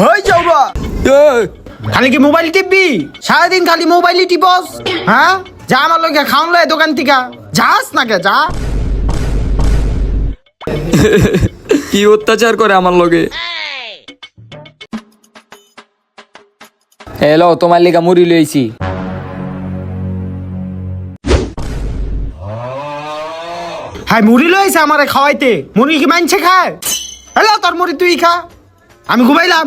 হই যাওবা খালি কি মোবাইল টিপবি? সারাদিন খালি মোবাইলই টিপস হ্যাঁ? যা আমার লগে খাওন লয় দোকান থেকে। যাস না কে যা। কি অত্যাচার করে আমার লগে? হ্যালো তোমার লিগা মুড়ি লইছি। হ্যাঁ মুড়ি লইছে আমারে খাওয়াইতে। মুড়ি কি মানছে খায়? হ্যালো তোর মুড়ি তুই খা। আমি ঘুমাইলাম।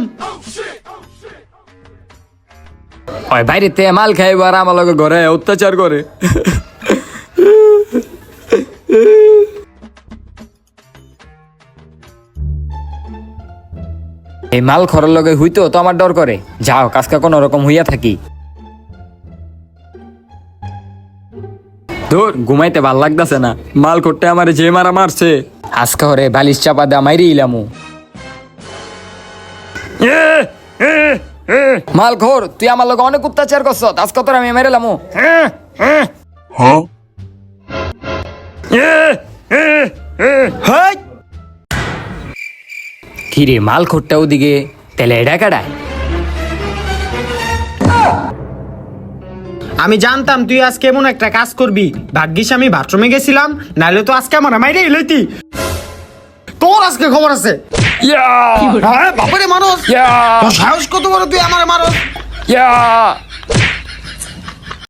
ওই বাইরে তে মাল খাইব আর আমার লগে ঘরে অত্যাচার করে। এই মাল খরের লগে হইতো তো আমার ডর করে। যাও কাজকা কোনো রকম হইয়া থাকি। ধর ঘুমাইতে ভালো লাগতাছে না। মাল করতে আমার যে মারা মারছে। আজকে হরে বালিশ চাপা দা মাইরি ইলামু মাল খোর তুই আমার লগে অনেক অত্যাচার করছ আজকে তোর আমি মেরে লামু হেই! কিরে মাল খোরটা ওদিকে তেলে এডা কাটায় আমি জানতাম তুই আজকে এমন একটা কাজ করবি। ভাগ্যিস আমি বাথরুমে গেছিলাম নাহলে তো আজকে আমার মাইরে লইতি। তোর আজকে খবর আছে। হ্যাঁ বাপরে মানুষ। ইয়া। সাহস কত বড় তুই আমার মানুষ ইয়া।